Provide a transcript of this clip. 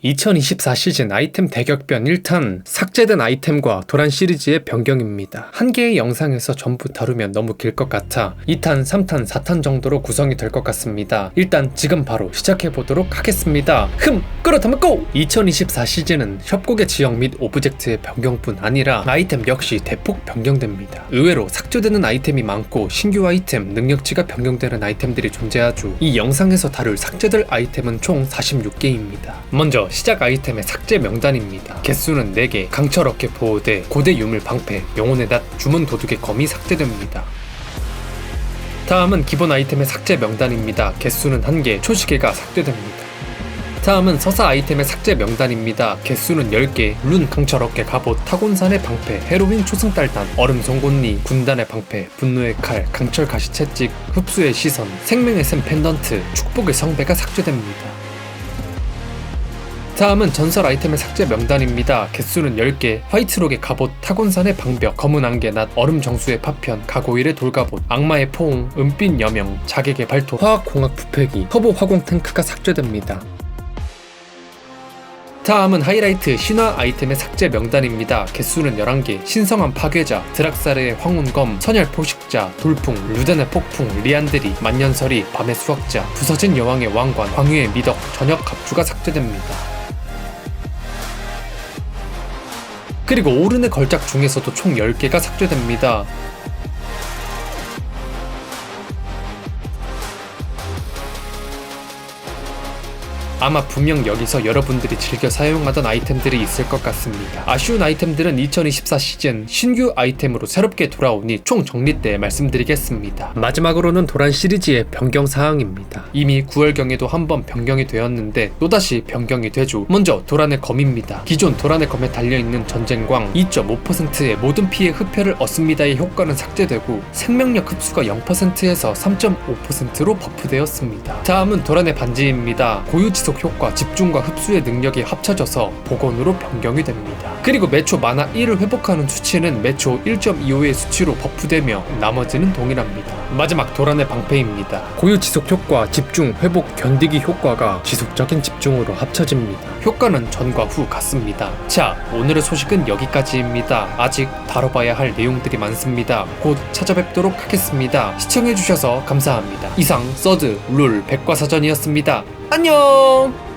2024 시즌 아이템 대격변 1탄 삭제된 아이템과 도란 시리즈의 변경입니다. 한 개의 영상에서 전부 다루면 너무 길 것 같아 2탄, 3탄, 4탄 정도로 구성이 될 것 같습니다. 일단 지금 바로 시작해 보도록 하겠습니다. 흠! 끌어담아 고! 2024 시즌은 협곡의 지역 및 오브젝트의 변경뿐 아니라 아이템 역시 대폭 변경됩니다. 의외로 삭제되는 아이템이 많고 신규 아이템, 능력치가 변경되는 아이템들이 존재하죠. 이 영상에서 다룰 삭제될 아이템은 총 46개입니다. 먼저 시작 아이템의 삭제 명단입니다. 개수는 4개, 강철 어깨 보호대, 고대 유물 방패, 영혼의 낫, 주문 도둑의 검이 삭제됩니다. 다음은 기본 아이템의 삭제 명단입니다. 개수는 1개, 초시계가 삭제됩니다. 다음은 서사 아이템의 삭제 명단입니다. 개수는 10개, 룬 강철 어깨 갑옷, 타곤산의 방패, 헤로윈 초승달단, 얼음 송곳니, 군단의 방패, 분노의 칼, 강철 가시 채찍, 흡수의 시선, 생명의 샘 펜던트, 축복의 성배가 삭제됩니다. 다음은 전설 아이템의 삭제 명단입니다. 개수는 10개, 화이트록의 갑옷, 타곤산의 방벽, 검은 안개 낫, 얼음 정수의 파편, 가고일의 돌갑옷, 악마의 포옹, 은빛 여명, 자객의 발토, 화학공학 부패기, 터보 화공 탱크가 삭제됩니다. 다음은 하이라이트 신화 아이템의 삭제 명단입니다. 개수는 11개, 신성한 파괴자, 드락사르의 황혼검, 선열 포식자, 돌풍, 루덴의 폭풍, 리안드리, 만년설이, 밤의 수학자, 부서진 여왕의 왕관, 광유의 미덕, 저녁 갑주가 삭제됩니다. 그리고 오른의 걸작 중에서도 총 10개가 삭제됩니다. 아마 분명 여기서 여러분들이 즐겨 사용하던 아이템들이 있을 것 같습니다. 아쉬운 아이템들은 2024 시즌 신규 아이템으로 새롭게 돌아오니 총 정리 때 말씀드리겠습니다. 마지막으로는 도란 시리즈의 변경 사항입니다. 이미 9월경에도 한번 변경이 되었는데 또다시 변경이 되죠. 먼저 도란의 검입니다. 기존 도란의 검에 달려있는 전쟁광 2.5%의 모든 피해 흡혈을 얻습니다의 효과는 삭제되고 생명력 흡수가 0%에서 3.5%로 버프되었습니다. 다음은 도란의 반지입니다. 고유 지속 효과, 집중과 흡수의 능력이 합쳐져서 복원으로 변경이 됩니다. 그리고 매초 만화 1을 회복하는 수치는 매초 1.25의 수치로 버프되며 나머지는 동일합니다. 마지막 도란의 방패입니다. 고유 지속 효과, 집중, 회복, 견디기 효과가 지속적인 집중으로 합쳐집니다. 효과는 전과 후 같습니다. 자, 오늘의 소식은 여기까지입니다. 아직 다뤄봐야 할 내용들이 많습니다. 곧 찾아뵙도록 하겠습니다. 시청해주셔서 감사합니다. 이상 서드 룰 백과사전이었습니다. 안녕!